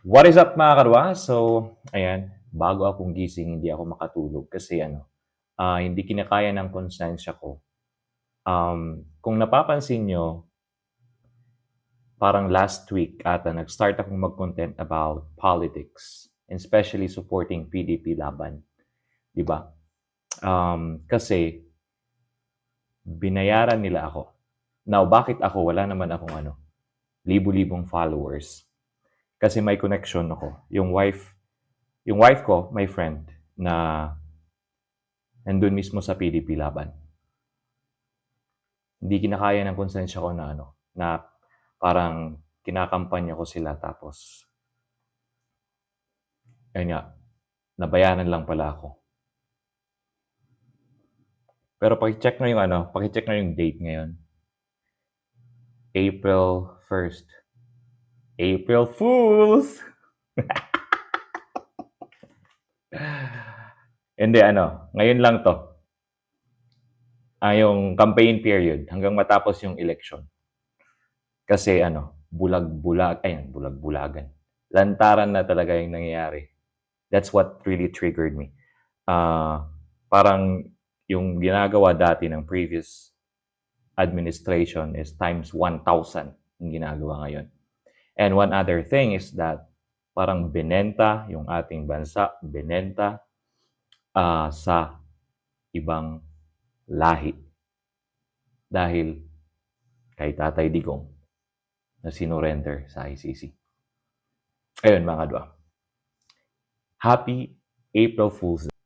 What is up mga karwa? So, ayan, bago akong gising, hindi ako makatulog kasi ano, ah, hindi kinakaya ng konsensya ko. Um, kung napapansin nyo, parang last week ata nag-start akong mag-content about politics, and especially supporting PDP laban. Di ba? Um, kasi, binayaran nila ako. Now, bakit ako? Wala naman akong ano, libu-libong followers. Kasi may connection ako. Yung wife, yung wife ko, my friend, na nandun mismo sa PDP laban. Hindi kinakaya ng konsensya ko na ano, na parang kinakampanya ko sila tapos ayun nga, nabayaran lang pala ako. Pero paki-check na yung ano, paki-check na yung date ngayon. April 1st. April Fools! Hindi, ano, ngayon lang to. Ah, yung campaign period hanggang matapos yung election. Kasi ano, bulag-bulag, ayan, bulag-bulagan. Lantaran na talaga yung nangyayari. That's what really triggered me. Ah, parang yung ginagawa dati ng previous administration is times 1,000 yung ginagawa ngayon. And one other thing is that parang binenta yung ating bansa, binenta ah, sa ibang lahi. Dahil kay Tatay Digong na sinurrender sa ICC. Ayun mga dua. Happy April Fool's Day.